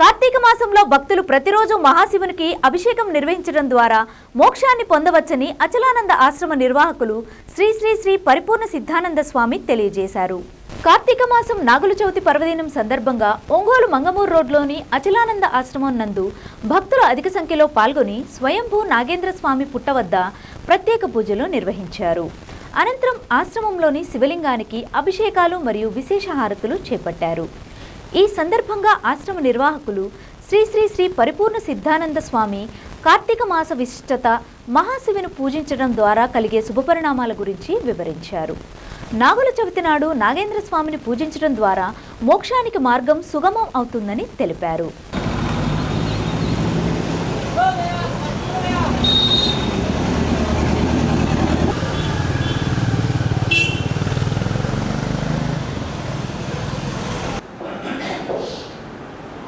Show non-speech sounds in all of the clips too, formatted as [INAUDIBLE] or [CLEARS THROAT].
కార్తీక మాసంలో భక్తులు ప్రతిరోజు మహాశివునికి అభిషేకం నిర్వహించడం ద్వారా మోక్షాన్ని పొందవచ్చని అచలానంద ఆశ్రమ నిర్వాహకులు శ్రీ శ్రీ శ్రీ పరిపూర్ణ సిద్ధానంద స్వామి తెలియజేశారు. కార్తీక మాసం నాగుల చవితి పర్వదినం సందర్భంగా ఒంగోలు మంగమూరు రోడ్లోని అచలానంద ఆశ్రమం నందు భక్తులు అధిక సంఖ్యలో పాల్గొని స్వయంభూ నాగేంద్ర స్వామి పుట్ట వద్ద ప్రత్యేక పూజలు నిర్వహించారు. అనంతరం ఆశ్రమంలోని శివలింగానికి అభిషేకాలు మరియు విశేష హారతులు చేపట్టారు. ఈ సందర్భంగా ఆశ్రమ నిర్వాహకులు శ్రీ శ్రీ శ్రీ పరిపూర్ణ సిద్ధానంద స్వామి కార్తీక మాస విశిష్టత మహాశివుని పూజించడం ద్వారా కలిగే శుభపరిణామాల గురించి వివరించారు. నాగుల చవితి నాడు నాగేంద్ర స్వామిని పూజించడం ద్వారా మోక్షానికి మార్గం సుగమం అవుతుందని తెలిపారు.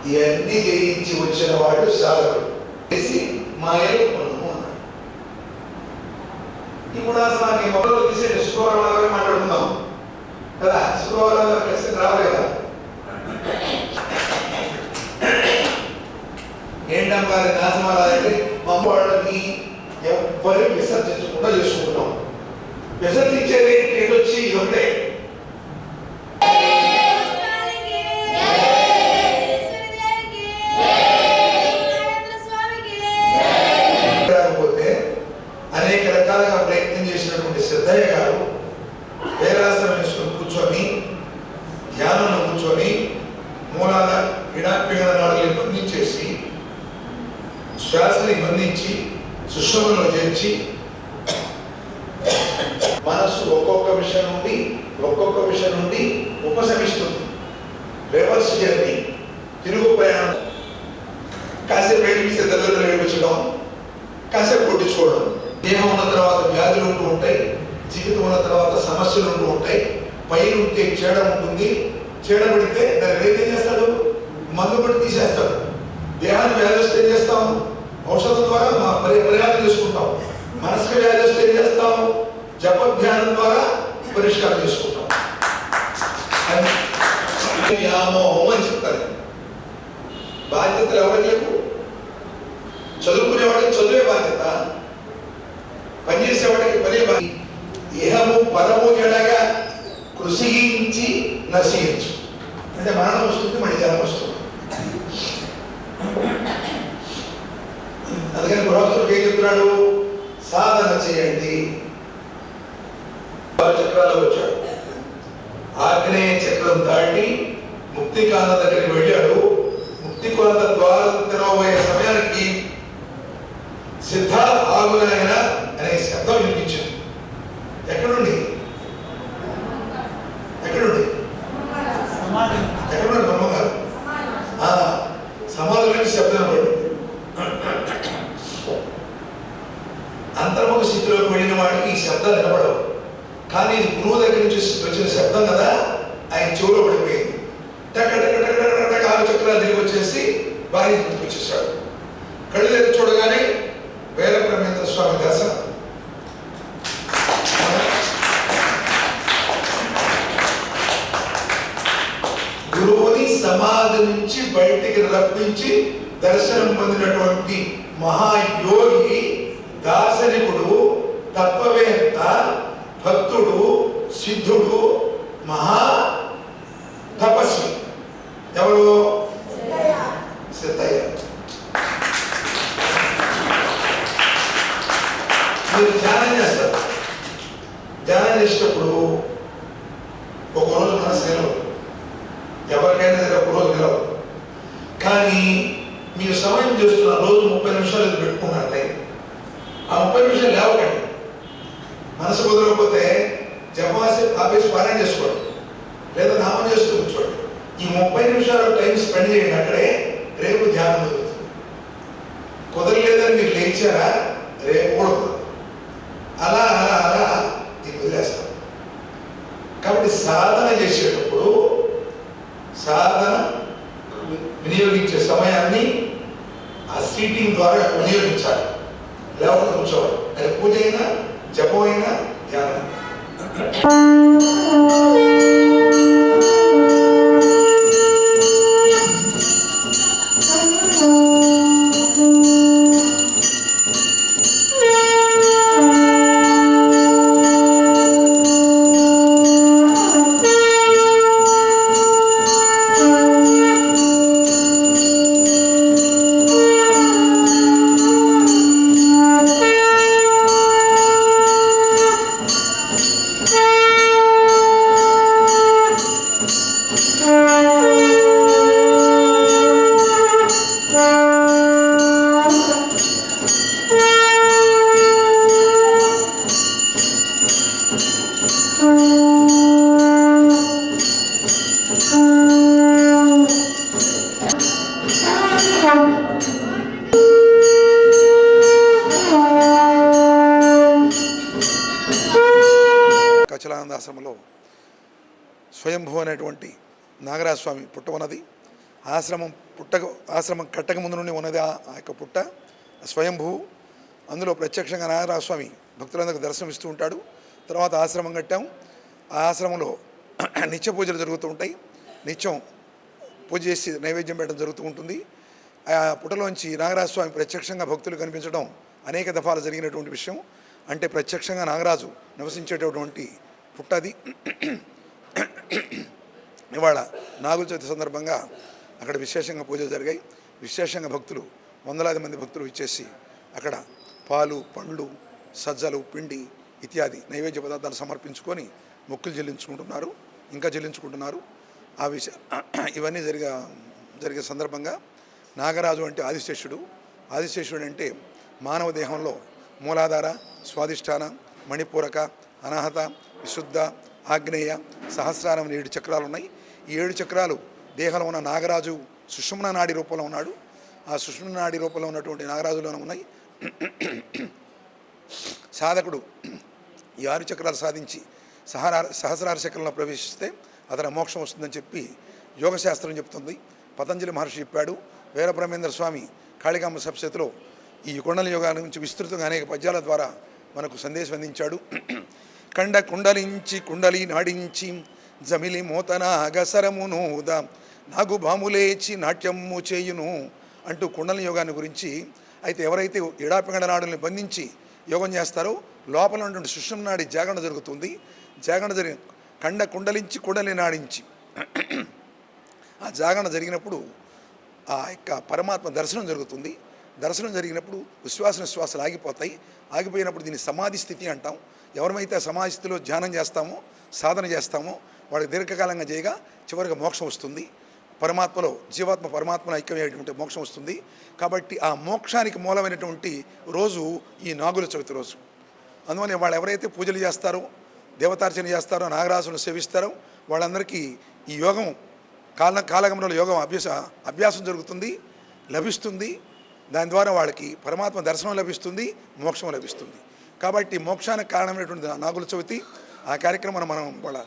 ఇవన్నీ జయించి వచ్చిన వాడు సాధకుడు. చేసి మాయలు కొనుక్కు ఇప్పుడు అసలు నీ మొదలు తీసే శుక్రవారం మాట్లాడుకుందాం. కదా? శుక్రవారం కలిసి రావాలి కదా? ఏంటమ్మా అది నాశమాలంటే మా వాళ్ళని ఎవ్వరు విసర్జించకుండా చేసుకుంటాం విసర్జించేది చేసినటువంటి గారు వేరాసనం వేసుకొని కూర్చొని ధ్యానంలో కూర్చొని మూలాల ఇడాపిగల నాడులు బంధించేసి శ్వాసని బంధించి సుషమంలో చేర్చి మనస్సు ఒక్కొక్క విషయం నుండి ఒక్కొక్క విషయం నుండి ఉపశమిస్తుంది. రివర్స్ జర్నీ తిరుగు ప్రయాణం. కాసేపు ఏడిపిస్తే తల్లిదండ్రులు ఏడిపించడం కాసేపు కొట్టించుకోవడం. దేహం ఉన్న తర్వాత వ్యాధులు ఉంటూ ఉంటాయి. జీవితం ఉన్న తర్వాత సమస్యలు ఉంటూ ఉంటాయి. పైన ఉంటే చీడ ఉంటుంది. చేయడం పడితే దాన్ని ఏం చేస్తాడు? మందు పడి తీసేస్తాడు. దేహాన్ని వ్యాధి వస్తే ఏం చేస్తాం? ఔషధం ద్వారా మా పరి పరిహారం చేసుకుంటాం. మనసుకి వ్యాధి వస్తే ఏం చేస్తాం? జప ధ్యానం ద్వారా పరిష్కారం చేసుకుంటాం. వ్యామోహం అని చెప్తారు. బాధ్యతలు ఎవరికి లేవు? చదువుకునేవాడికి చదువే బాధ్యత. పనిచేసేవాడికి పనే బాధ్యత. ఇహము పరము ఎడగా కృషించి నశించు. అంటే మరణం వస్తుంది మళ్ళీ జనం వస్తుంది. అందుకని గృహస్థుడికి ఏం చెప్తున్నాడు? సాధన చేయండి. చక్రాలు వచ్చాడు. ఆగ్నేయ చక్రం దాటి ముక్తి కాంత దగ్గరికి వెళ్ళాడు. ముక్తికాంత ద్వారం తెరవబోయే సమయానికి సిద్ధ ఆగులైన అనే శబ్దం వినిపించింది. సమాధి శబ్దం పడు అంతర్ముఖ స్థితిలోకి వెళ్ళిన వాడికి ఈ శబ్దం వినపడవు. కానీ ఇది గురువు దగ్గర నుంచి వచ్చిన శబ్దం కదా ఆయన చెవులో పడిపోయింది. టక ఆరు చక్రాలు తిరిగి వచ్చేసి భార్య గుర్తుకొచ్చేసాడు కళ్ళు చూడగానే వేల బ్రహ్మేంద్ర స్వామి నుంచి బయటికి రప్పించి దర్శనం పొందినటువంటి మహాయోగి దార్శనికుడు తత్వవేత్త భక్తుడు సిద్ధుడు మహా తపస్వి ఎవరు సిద్ధయ్య మీరు ధ్యానం చేస్తారు ధ్యానం చేసేటప్పుడు ఒక రోజు మన సెలవు ఎవరికైనా సరే ఒక రోజు నిలవు కానీ మీరు సమయం చేస్తున్న రోజు ముప్పై నిమిషాలు ఇది పెట్టుకున్నట్టే ఆ ముప్పై నిమిషాలు లేవకండి. మనసు కుదరకపోతే జపాసి ఆపేసి పారాయణ చేసుకోండి. లేదా నామం చేస్తూ కూర్చోండి. ఈ ముప్పై నిమిషాలు టైం స్పెండ్ చేయండి అక్కడే రేపు ధ్యానం జరుగుతుంది. కుదరలేదని మీరు లేచారా? రేపు కూడా అలా అలా అలా ఇది వదిలేస్తాం. కాబట్టి సాధన చేసేటప్పుడు సాధన వినియోగించే సమయాన్ని ఆ సీటింగ్ ద్వారా వినియోగించాలి. లేకపోతే కూర్చోవాలి. అది పూజ అయినా జపం అయినా ధ్యానం. ఆశ్రమంలో స్వయంభూ అనేటువంటి నాగరాజ స్వామి పుట్ట ఉన్నది. ఆశ్రమం పుట్టక ఆశ్రమం కట్టక ముందు నుండి ఉన్నది ఆ యొక్క పుట్ట స్వయంభూ. అందులో ప్రత్యక్షంగా నాగరాజ స్వామి భక్తులందరికీ దర్శనం ఇస్తూ ఉంటాడు. తర్వాత ఆశ్రమం కట్టాం. ఆ ఆశ్రమంలో [CLEARS THROAT] నిత్య పూజలు జరుగుతూ ఉంటాయి. నిత్యం పూజ చేసి నైవేద్యం పెట్టడం జరుగుతూ ఉంటుంది. ఆ పుటలోంచి నాగరాజ స్వామి ప్రత్యక్షంగా భక్తులు కనిపించడం అనేక దఫాలు జరిగినటువంటి విషయం. అంటే ప్రత్యక్షంగా నాగరాజు నివసించేటటువంటి పుట్టది. ఇవాళ నాగుల చవితి సందర్భంగా అక్కడ విశేషంగా పూజలు జరిగాయి. విశేషంగా భక్తులు వందలాది మంది భక్తులు ఇచ్చేసి అక్కడ పాలు పండ్లు సజ్జలు పిండి ఇత్యాది నైవేద్య పదార్థాలు సమర్పించుకొని మొక్కులు చెల్లించుకుంటున్నారు ఇంకా చెల్లించుకుంటున్నారు. ఆ విష ఇవన్నీ జరిగే జరిగే సందర్భంగా నాగరాజు అంటే ఆదిశేషుడు. ఆదిశేషుడు అంటే మానవ దేహంలో మూలాధార స్వాదిష్టాన మణిపూరక అనాహత విశుద్ధ ఆగ్నేయ సహస్రారం ఏడు చక్రాలు ఉన్నాయి ఈ ఏడు చక్రాలు దేహంలో ఉన్న నాగరాజు సుషుమ్న నాడి రూపంలో ఉన్నాడు. ఆ సుషుమ్న నాడి రూపంలో ఉన్నటువంటి నాగరాజులోనే ఉన్నాయి. సాధకుడు ఈ ఆరు చక్రాలు సాధించి సహరా సహస్రార చక్రంలో ప్రవేశిస్తే అతని మోక్షం వస్తుందని చెప్పి యోగశాస్త్రం చెప్తుంది. పతంజలి మహర్షి చెప్పాడు వీరబ్రహ్మేంద్ర స్వామి కాళికాంబ సప్సేతిలో ఈ కొండల యోగాల నుంచి విస్తృతంగా అనేక పద్యాల ద్వారా మనకు సందేశం అందించాడు. కండ కుండలించి కుండలి నాడించి జమిలి మోతన అగసరమునూద నాగు బాములేచి నాట్యము చేయును అంటూ కుండలి యోగాన్ని గురించి అయితే ఎవరైతే ఎడాపింగడ నాడుల్ని బంధించి యోగం చేస్తారో లోపల ఉన్నటువంటి సుషం నాడి జాగరణ జరుగుతుంది. జాగరణ జరిగి కండ కుండలించి కుండలి నాడించి ఆ జాగరణ జరిగినప్పుడు ఆ యొక్క పరమాత్మ దర్శనం జరుగుతుంది. దర్శనం జరిగినప్పుడు ఉశ్వాస నిశ్వాసాలు ఆగిపోతాయి. ఆగిపోయినప్పుడు దీన్ని సమాధి స్థితి అంటాం. ఎవరమైతే సమాధి స్థితిలో ధ్యానం చేస్తామో సాధన చేస్తామో వాళ్ళకి దీర్ఘకాలంగా చేయగా చివరిగా మోక్షం వస్తుంది. పరమాత్మలో జీవాత్మ పరమాత్మలో ఐక్యమైనటువంటి మోక్షం వస్తుంది. కాబట్టి ఆ మోక్షానికి మూలమైనటువంటి రోజు ఈ నాగుల చవితి రోజు. అందువల్ల వాళ్ళు ఎవరైతే పూజలు చేస్తారో దేవతార్చన చేస్తారో నాగరాజును సేవిస్తారో వాళ్ళందరికీ ఈ యోగం కాల కాలగమనంలో యోగం అభ్యాస అభ్యాసం జరుగుతుంది లభిస్తుంది. దాని ద్వారా వాళ్ళకి పరమాత్మ దర్శనం లభిస్తుంది మోక్షం లభిస్తుంది. కాబట్టి మోక్షానికి కారణమైనటువంటి నాగుల చవితి ఆ కార్యక్రమం మనం వాళ్ళ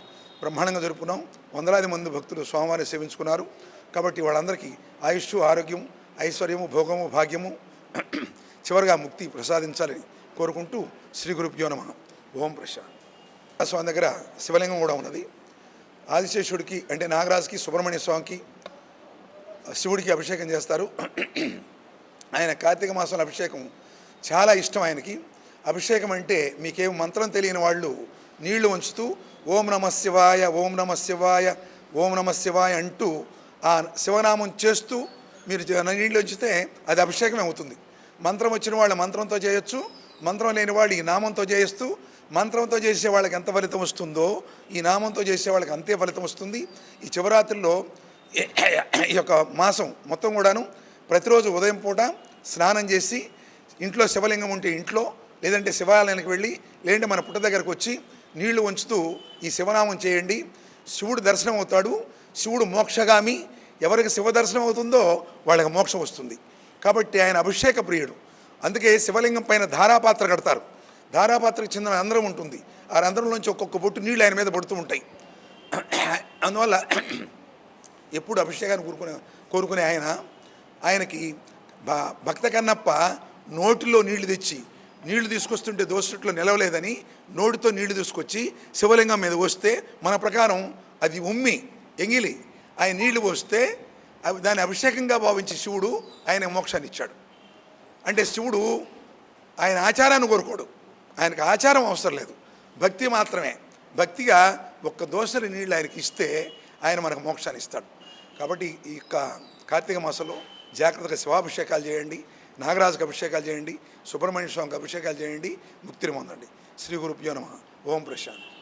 బ్రహ్మాండంగా జరుపుకున్నాం. వందలాది మంది భక్తులు స్వామివారిని సేవించుకున్నారు. కాబట్టి వాళ్ళందరికీ ఆయుష్ ఆరోగ్యం ఐశ్వర్యము భోగము భాగ్యము [CLEARS THROAT] చివరిగా ముక్తి ప్రసాదించాలని కోరుకుంటూ శ్రీ గురుభ్యో నమ. ఓం ప్రశాంత్. స్వామి దగ్గర శివలింగం కూడా ఉన్నది. ఆదిశేషుడికి అంటే నాగరాజుకి సుబ్రహ్మణ్య స్వామికి శివుడికి అభిషేకం చేస్తారు. [CLEARS THROAT] ఆయన కార్తీక మాసంలో అభిషేకం చాలా ఇష్టం ఆయనకి. అభిషేకం అంటే మీకేం మంత్రం తెలియని వాళ్ళు నీళ్ళు ఉంచుతూ ఓం నమ శివాయ ఓం నమ శివాయ ఓం నమ శివాయ అంటూ ఆ శివనామం చేస్తూ మీరు జ- నీళ్ళు ఉంచితే అది అభిషేకం అవుతుంది. మంత్రం వచ్చిన వాళ్ళు మంత్రంతో చేయొచ్చు మంత్రం లేని వాళ్ళు ఈ నామంతో చేయిస్తూ మంత్రంతో చేసే వాళ్ళకి ఎంత ఫలితం వస్తుందో ఈ నామంతో చేసే వాళ్ళకి అంతే ఫలితం వస్తుంది. ఈ శివరాత్రిలో ఈ యొక్క మాసం మొత్తం కూడాను ప్రతిరోజు ఉదయం పూట స్నానం చేసి ఇంట్లో శివలింగం ఉంటే ఇంట్లో లేదంటే శివాలయానికి వెళ్ళి లేదంటే మన పుట్ట దగ్గరకు వచ్చి నీళ్ళు ఉంచుతూ ఈ శివనామం చేయండి. శివుడు దర్శనం అవుతాడు. శివుడు మోక్షగామి. ఎవరికి శివ దర్శనం అవుతుందో వాళ్ళకి మోక్షం వస్తుంది. కాబట్టి ఆయన అభిషేక ప్రియుడు. అందుకే శివలింగం పైన ధారాపాత్ర కడతారు. ధారాపాత్రకు చెందిన రంధ్రం ఉంటుంది. ఆ రంధ్రంలోంచి ఒక్కొక్క బొట్టు నీళ్ళు ఆయన మీద పడుతూ ఉంటాయి. అందువల్ల ఎప్పుడు అభిషేకాన్ని కోరుకునే కోరుకునే ఆయన ఆయనకి భక్త కన్నప్ప నోటిలో నీళ్ళు తెచ్చి నీళ్ళు తీసుకొస్తుంటే దోసట్లో నిలవలేదని నోటితో నీళ్ళు తీసుకొచ్చి శివలింగం మీద వస్తే మన ప్రకారం అది ఉమ్మి ఎంగిలి. ఆయన నీళ్ళు పోస్తే దాని అభిషేకంగా భావించి శివుడు ఆయన మోక్షాన్ని ఇచ్చాడు. అంటే శివుడు ఆయన ఆచారాన్ని కోరుకోడు. ఆయనకు ఆచారం అవసరం లేదు. భక్తి మాత్రమే. భక్తిగా ఒక్క దోసరి నీళ్ళు ఆయనకి ఇస్తే ఆయన మనకు మోక్షాన్ని ఇస్తాడు. కాబట్టి ఈ యొక్క కార్తీక మాసంలో జాగ్రత్తగా శివాభిషేకాలు చేయండి నాగరాజుకి అభిషేకాలు చేయండి సుబ్రహ్మణ్య స్వామికి అభిషేకాలు చేయండి ముక్తిని పొందండి. శ్రీ గురుభ్యో నమ. ఓం ప్రశాంత్.